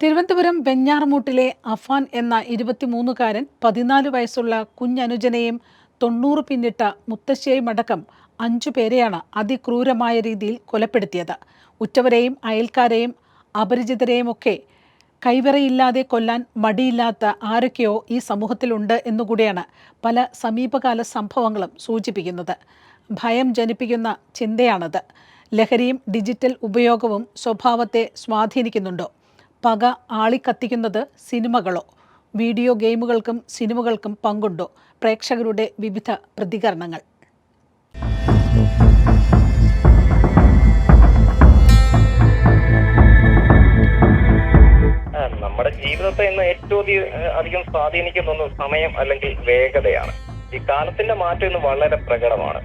തിരുവനന്തപുരം വെഞ്ഞാറമൂട്ടിലെ അഫാൻ എന്ന ഇരുപത്തിമൂന്നുകാരൻ പതിനാല് വയസ്സുള്ള കുഞ്ഞനുജനെയും തൊണ്ണൂറ് പിന്നിട്ട മുത്തശ്ശിയെയും അടക്കം അഞ്ചു പേരെയാണ് അതിക്രൂരമായ രീതിയിൽ കൊലപ്പെടുത്തിയത്. ഉറ്റവരെയും അയൽക്കാരെയും അപരിചിതരെയും ഒക്കെ കൈവറയില്ലാതെ കൊല്ലാൻ മടിയില്ലാത്ത ആരൊക്കെയോ ഈ സമൂഹത്തിലുണ്ട് എന്നുകൂടിയാണ് പല സമീപകാല സംഭവങ്ങളും സൂചിപ്പിക്കുന്നത്. ഭയം ജനിപ്പിക്കുന്ന ചിന്തയാണത്. ലഹരിയും ഡിജിറ്റൽ ഉപയോഗവും സ്വഭാവത്തെ സ്വാധീനിക്കുന്നുണ്ടോ? പക ആളിക്കത്തിക്കുന്നത് സിനിമകളോ വീഡിയോ ഗെയിമുകൾക്കും സിനിമകൾക്കും പങ്കുണ്ടോ? പ്രേക്ഷകരുടെ വിവിധ പ്രതികരണങ്ങൾ. നമ്മുടെ ജീവിതത്തെ ഇന്ന് ഏറ്റവും അധികം സ്വാധീനിക്കുന്ന സമയം അല്ലെങ്കിൽ വേഗതയാണ്. ഈ കാലത്തിന്റെ മാറ്റം ഇന്ന് വളരെ പ്രകടമാണ്.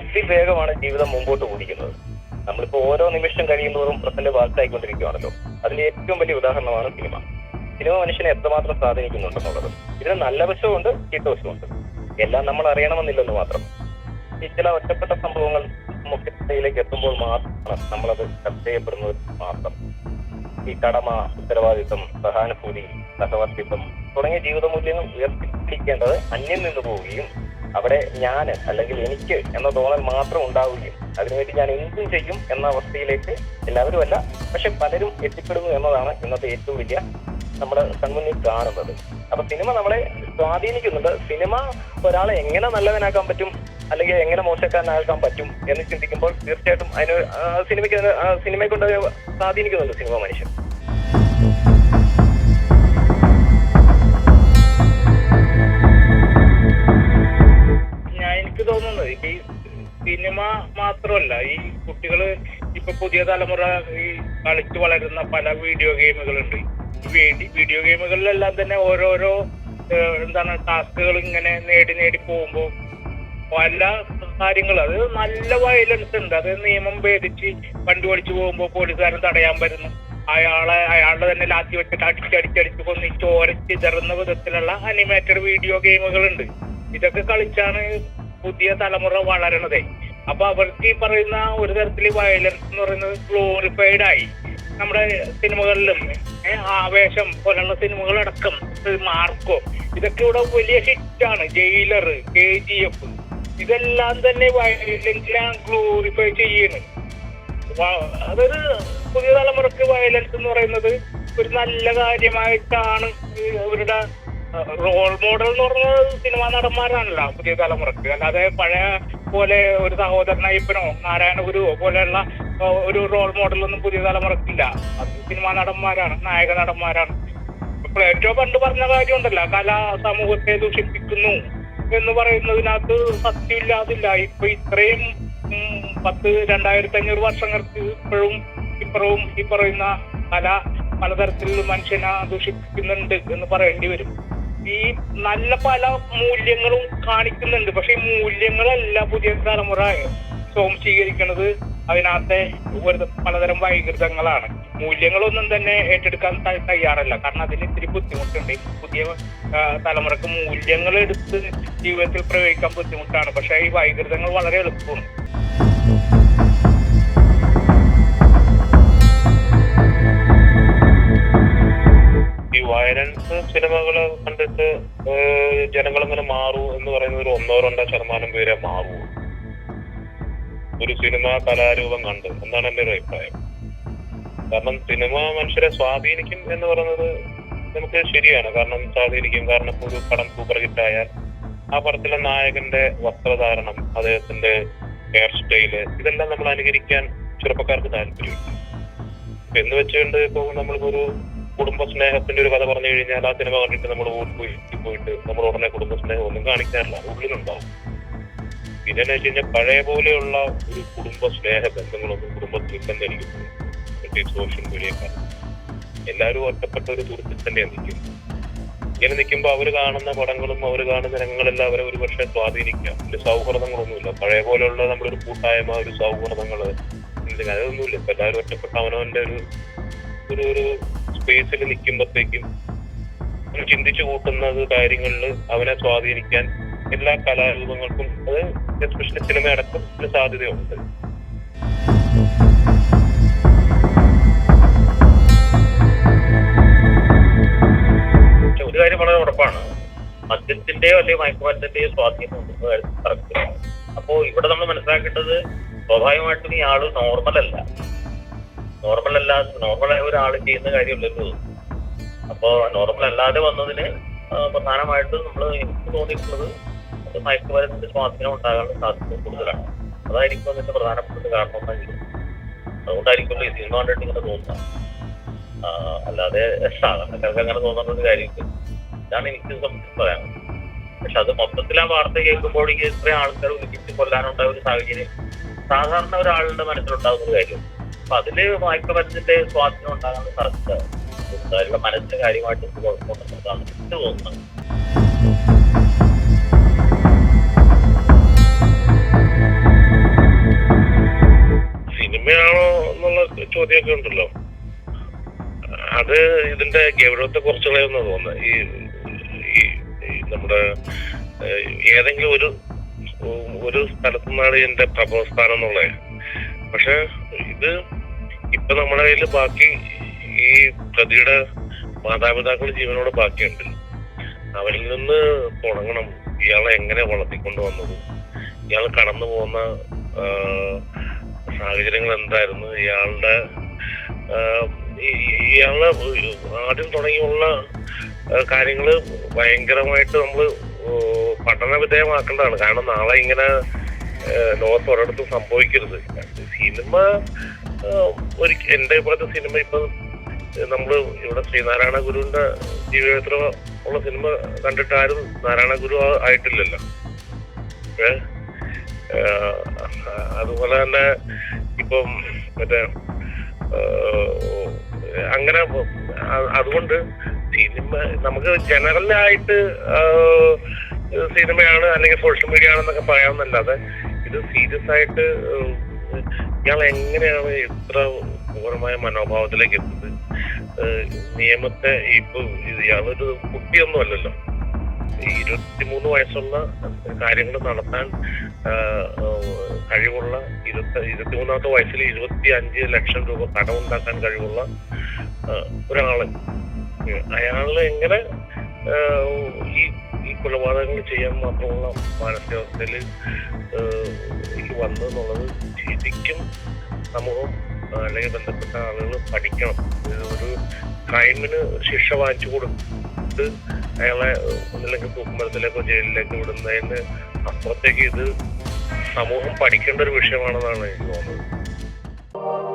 അതിവേഗമാണ് ജീവിതം മുമ്പോട്ട് കുടിക്കുന്നത് നമ്മളിപ്പോ ഓരോ നിമിഷം കഴിയുമ്പോഴും പ്രസന്റ് വാർത്തയായിക്കൊണ്ടിരിക്കുകയാണല്ലോ അതിന്റെ ഏറ്റവും വലിയ ഉദാഹരണമാണ് സിനിമ. സിനിമ മനുഷ്യനെ എത്രമാത്രം സ്വാധീനിക്കുന്നുണ്ടെന്നുള്ളത്. ഇതിന് നല്ല വശമുണ്ട് ചീത്ത എല്ലാം നമ്മൾ അറിയണമെന്നില്ലെന്ന് മാത്രം. ഈ ചില ഒറ്റപ്പെട്ട സംഭവങ്ങൾ മുഖ്യത്തിലേക്ക് എത്തുമ്പോൾ മാത്രമാണ് നമ്മളത് ചർച്ച ചെയ്യപ്പെടുന്നത് മാത്രം. ഈ കടമ ഉത്തരവാദിത്വം സഹാനുഭൂതി സഹവർത്തിത്വം തുടങ്ങിയ ജീവിത മൂല്യങ്ങൾ ഉയർത്തിപ്പിടിക്കേണ്ടത് അന്യം നിന്ന് പോവുകയും അവിടെ ഞാൻ അല്ലെങ്കിൽ എനിക്ക് എന്ന തോന്നൽ മാത്രം ഉണ്ടാവുകയും അതിനുവേണ്ടി ഞാൻ എന്തും ചെയ്യും എന്ന അവസ്ഥയിലേക്ക് എല്ലാവരും അല്ല പക്ഷെ പലരും എത്തിപ്പെടുന്നു എന്നതാണ് ഇന്നത്തെ ഏറ്റവും വലിയ നമ്മുടെ കൺമുന്നിൽ കാണുന്നത്. അപ്പൊ സിനിമ നമ്മളെ സ്വാധീനിക്കുന്നുണ്ട്. സിനിമ ഒരാളെ എങ്ങനെ നല്ലവനാക്കാൻ പറ്റും അല്ലെങ്കിൽ എങ്ങനെ മോശക്കാരനാക്കാൻ പറ്റും എന്ന് ചിന്തിക്കുമ്പോൾ തീർച്ചയായിട്ടും അതിന് സിനിമയ്ക്ക് സിനിമയെ കൊണ്ട് സ്വാധീനിക്കുന്നുണ്ട് സിനിമ മനുഷ്യൻ. ഇപ്പൊ പുതിയ തലമുറ ഈ കളിച്ചു വളരുന്ന പല വീഡിയോ ഗെയിമുകളുണ്ട് വീഡിയോ ഗെയിമുകളിലെല്ലാം തന്നെ ഓരോരോ എന്താണ് ടാസ്കുകൾ ഇങ്ങനെ നേടി നേടി പോകുമ്പോൾ പല കാര്യങ്ങൾ അത് നല്ല വയലൻസ് ഉണ്ട്. അത് നിയമം ഭേദിച്ച് വണ്ടി ഓടിച്ചു പോകുമ്പോൾ പോലീസുകാരൻ തടയാൻ വരുന്നു അയാളെ അയാളുടെ തന്നെ ലാത്തി വെച്ചിട്ട് അടിച്ചടിച്ചടിച്ച് കൊന്നി ചോരച്ച് ചെറുന്ന വിധത്തിലുള്ള അനിമേറ്റഡ് വീഡിയോ ഗെയിമുകളുണ്ട് ഇതൊക്കെ കളിച്ചാണ് പുതിയ തലമുറ വളരണതേ. അപ്പൊ അവർക്ക് ഈ പറയുന്ന ഒരു തരത്തിൽ വയലൻസ് എന്ന് പറയുന്നത് ഗ്ലോറിഫൈഡ് ആയി. നമ്മുടെ സിനിമകളിലും ആവേശം പോലുള്ള സിനിമകളടക്കം മാർക്കോ ഇതൊക്കെ ഇവിടെ വലിയ ഹിറ്റാണ് ജയിലർ കെ ജി എഫ് ഇതെല്ലാം തന്നെ വയലൻസിനെ ഗ്ലോറിഫൈ ചെയ്യാണ്. അതൊരു പുതിയ തലമുറയ്ക്ക് വയലൻസ് എന്ന് പറയുന്നത് ഒരു നല്ല കാര്യമായിട്ടാണ് അവരുടെ റോൾ മോഡൽ എന്ന് പറഞ്ഞാൽ സിനിമാ നടന്മാരാണല്ലോ പുതിയ തലമുറയ്ക്ക്. അല്ലാതെ പഴയ പോലെ ഒരു സഹോദരൻ അയ്യപ്പനോ നാരായണ ഗുരുവോ പോലെയുള്ള ഒരു റോൾ മോഡലൊന്നും പുതിയ തലമുറക്കില്ല. അത് സിനിമാ നടന്മാരാണ് നായക നടന്മാരാണ്. പ്ലേറ്റോ പണ്ട് പറഞ്ഞ കാര്യമുണ്ടല്ലോ കല സമൂഹത്തെ ദൂഷിപ്പിക്കുന്നു എന്ന് പറയുന്നതിനകത്ത് സത്യമില്ലാതില്ല. ഇപ്പൊ ഇത്രയും പത്ത് രണ്ടായിരത്തി അഞ്ഞൂറ് വർഷങ്ങൾക്ക് ഇപ്പോഴും ഇപ്പുറവും ഈ പറയുന്ന കല പലതരത്തിൽ മനുഷ്യനെ ദൂഷിപ്പിക്കുന്നുണ്ട് എന്ന് പറയേണ്ടി വരും. ഈ നല്ല പല മൂല്യങ്ങളും കാണിക്കുന്നുണ്ട്. പക്ഷെ ഈ മൂല്യങ്ങളല്ല പുതിയ തലമുറ സ്വീകരിക്കുന്നത് അതിനകത്തെ ഒരു പലതരം വൈകൃതങ്ങളാണ്. മൂല്യങ്ങളൊന്നും തന്നെ ഏറ്റെടുക്കാൻ തയ്യാറല്ല. കാരണം അതിന് ഇത്തിരി ബുദ്ധിമുട്ടുണ്ട്. പുതിയ തലമുറയ്ക്ക് മൂല്യങ്ങൾ എടുത്ത് ജീവിതത്തിൽ പ്രയോഗിക്കാൻ ബുദ്ധിമുട്ടാണ്. പക്ഷേ ഈ വൈകൃതങ്ങൾ വളരെ എളുപ്പമാണ്. വയലൻസ് സിനിമകൾ കണ്ടിട്ട് ജനങ്ങൾ അങ്ങനെ മാറൂ എന്ന് പറയുന്ന ഒരു ഒന്നോ രണ്ടോ ശതമാനം പേരെ മാറൂ. ഒരു സിനിമ കലാരൂപം കണ്ട്. എന്നാണ് എന്റെ ഒരു അഭിപ്രായം. കാരണം സിനിമ മനുഷ്യരെ സ്വാധീനിക്കും എന്ന് പറയുന്നത് നമുക്ക് ശരിയാണ്. കാരണം സ്വാധീനിക്കും. കാരണം ഒരു പടം സൂപ്പർ ഹിറ്റ് ആയാൽ ആ പടത്തിലെ നായകന്റെ വസ്ത്രധാരണം അദ്ദേഹത്തിന്റെ ഹെയർ സ്റ്റൈൽ ഇതെല്ലാം നമ്മൾ അനുകരിക്കാൻ ചെറുപ്പക്കാർക്ക് താല്പര്യമില്ല. എന്ന് വെച്ചുകൊണ്ട് ഇപ്പൊ നമ്മളിപ്പോ ഒരു കുടുംബ സ്നേഹത്തിന്റെ ഒരു കഥ പറഞ്ഞു കഴിഞ്ഞാൽ ആ സിനിമ കണ്ടിട്ട് നമ്മൾ പോയി പോയിട്ട് നമ്മൾ ഉടനെ കുടുംബ സ്നേഹം ഒന്നും കാണിക്കാറില്ല. ഉള്ളിലുണ്ടാവും. പിന്നെ എന്ന് വെച്ച് കഴിഞ്ഞാൽ പഴയ പോലെയുള്ള ഒരു കുടുംബ സ്നേഹ ബന്ധങ്ങളൊന്നും കുടുംബത്തിൽ തന്നെ എനിക്ക് സോഷ്യൽ മീഡിയക്കാർ എല്ലാവരും ഒറ്റപ്പെട്ട ഒരു സുഹൃത്തിൽ തന്നെ നിൽക്കും. ഇങ്ങനെ നിൽക്കുമ്പോൾ അവർ കാണുന്ന പടങ്ങളും അവർ കാണുന്ന രംഗങ്ങളെല്ലാം അവരെ ഒരു പക്ഷേ സ്വാധീനിക്കാം. ഒരു സൗഹൃദങ്ങളൊന്നുമില്ല. പഴയ പോലെയുള്ള നമ്മളൊരു കൂട്ടായ്മ ഒരു സൗഹൃദങ്ങൾ. എന്തിന് അതൊന്നുമില്ല. ഇപ്പൊ എല്ലാവരും ഒറ്റപ്പെട്ട അവനവന്റെ ഒരു ഒരു സ്പേസിൽ നിൽക്കുമ്പോഴത്തേക്കും ചിന്തിച്ചു കൂട്ടുന്നത് കാര്യങ്ങളിൽ അവനെ സ്വാധീനിക്കാൻ എല്ലാ കലാരൂപങ്ങൾക്കും അത് എസ്പെഷ്യലി സിനിമയടക്കം ഒരു സാധ്യതയുണ്ട്. ഒരു കാര്യം വളരെ ഉറപ്പാണ്. മദ്യത്തിന്റെയോ അല്ലെങ്കിൽ മയക്കുമരുന്നിന്റെയോ സ്വാധീനം ഉണ്ടെന്ന കാര്യത്തിൽ അപ്പോ ഇവിടെ നമ്മൾ മനസ്സിലാക്കേണ്ടത് സ്വാഭാവികമായിട്ടും ഈ ആൾ നോർമൽ അല്ല. നോർമൽ അല്ല നോർമൽ ഒരാൾ ചെയ്യുന്ന കാര്യമല്ലല്ലോ. അപ്പോ നോർമൽ അല്ലാതെ വന്നതിന് പ്രധാനമായിട്ട് നമ്മൾ എനിക്ക് തോന്നിയിട്ടുള്ളത് മയക്കുമരുന്നിന്റെ സ്വാധീനം ഉണ്ടാകാനുള്ള സാധ്യത കൂടുതലാണ്. അതായിരിക്കും അതിന്റെ പ്രധാനപ്പെട്ട കാരണം എന്നായിരിക്കും അതുകൊണ്ടായിരിക്കുമല്ലോ ഈ സിനിമ കണ്ടിട്ട് ഇങ്ങനെ തോന്നുന്നത് അല്ലാതെ സാധാരണക്കാർക്ക് അങ്ങനെ തോന്നുന്ന ഒരു കാര്യമില്ല ഇതാണ് എനിക്ക് സംബന്ധിച്ച് പറയാനുള്ളത്. പക്ഷെ അത് മൊത്തത്തിൽ ആ വാർത്ത കേൾക്കുമ്പോഴേക്ക് ഇത്രയും ആൾക്കാർ വിളിച്ച് കൊല്ലാനുണ്ടായ ഒരു സാഹചര്യം സാധാരണ ഒരാളുടെ മനസ്സിലുണ്ടാകുന്ന ഒരു കാര്യം അപ്പൊ അതിൽ മയക്കുമരുന്നിന്റെ സ്വാധീനം ഉണ്ടാകാൻ സാധ്യത കൂടുതലുള്ള മനസ്സിന് കാര്യമായിട്ട് കുഴപ്പമുണ്ടെന്നാണ് എനിക്ക് തോന്നുന്നത് സിനിമയാണോ എന്നുള്ള ചോദ്യമൊക്കെ ഉണ്ടല്ലോ. അത് ഇതിന്റെ ഗൗരവത്തെ കുറിച്ചുള്ളതെന്ന് തോന്നുന്നത് ഈ നമ്മുടെ ഏതെങ്കിലും ഒരു ഒരു സ്ഥലത്തു നിന്നാണ് ഇതിന്റെ പ്രഭവസ്ഥാനം എന്നുള്ളത് പക്ഷെ ഇത് ഇപ്പൊ നമ്മുടെ കയ്യിൽ ബാക്കി ഈ പ്രതിയുടെ മാതാപിതാക്കൾ ജീവനോട് ബാക്കിയുണ്ട്. അവരിൽ നിന്ന് തുടങ്ങണം ഇയാളെ എങ്ങനെ വളർത്തിക്കൊണ്ട് വന്നത്? ഇയാൾ കടന്നു പോകുന്ന സാഹചര്യങ്ങൾ എന്തായിരുന്നു? ഇയാളുടെ ഇയാളെ ആദ്യം തുടങ്ങിയുള്ള കാര്യങ്ങൾ ഭയങ്കരമായിട്ട് നമ്മൾ പഠന വിധേയമാക്കേണ്ടതാണ്. കാരണം നാളെ ഇങ്ങനെ ലോകത്ത് ഒരിടത്തും സംഭവിക്കരുത്. സിനിമ ഒരു എന്റെ ഇപ്പോഴത്തെ സിനിമ ഇപ്പൊ നമ്മൾ ഇവിടെ ശ്രീനാരായണ ഗുരുവിന്റെ ജീവിതത്തിൽ ഉള്ള സിനിമ കണ്ടിട്ട് ആരും നാരായണ ഗുരു ആയിട്ടില്ലല്ലോ. അതുപോലെ തന്നെ ഇപ്പം മറ്റേ അങ്ങനെ അതുകൊണ്ട് സിനിമ നമുക്ക് ജനറലായിട്ട് സിനിമയാണ് അല്ലെങ്കിൽ സോഷ്യൽ മീഡിയ ആണെന്നൊക്കെ പറയാമെന്നല്ലാതെ ഇത് സീരിയസ് ആയിട്ട് ഏഹ് ഇയാൾ എങ്ങനെയാണ് ഇത്ര ഘോരമായ മനോഭാവത്തിലേക്ക് എത്തുന്നത്? നിയമത്തെ ഇപ്പൊ ഇയാളൊരു കുട്ടിയൊന്നും അല്ലല്ലോ ഇരുപത്തിമൂന്ന് വയസ്സുള്ള കാര്യങ്ങൾ നടത്താൻ കഴിവുള്ള ഇരുപത്തി ഇരുപത്തിമൂന്നാമത്തെ വയസ്സിൽ ഇരുപത്തി അഞ്ച് ലക്ഷം രൂപ കടമുണ്ടാക്കാൻ കഴിവുള്ള ഒരാൾ. അയാൾ എങ്ങനെ ഈ കൊലപാതകങ്ങൾ ചെയ്യാൻ മാത്രമുള്ള മാനസികാവസ്ഥയിൽ വന്നു എന്നുള്ളത് ശരിക്കും സമൂഹം അല്ലെങ്കിൽ ബന്ധപ്പെട്ട ആളുകൾ പഠിക്കണം. ഒരു ക്രൈമിന് ശിക്ഷ വാങ്ങിച്ചു കൊടുത്ത് അയാളെ ഒന്നില്ലെങ്കിൽ തൂക്കുമരത്തിലേക്കോ ജയിലിലേക്കോ വിടുന്നതിന് അപ്പുറത്തേക്ക് ഇത് സമൂഹം പഠിക്കേണ്ട ഒരു വിഷയമാണെന്നാണ് എനിക്ക് തോന്നുന്നത്.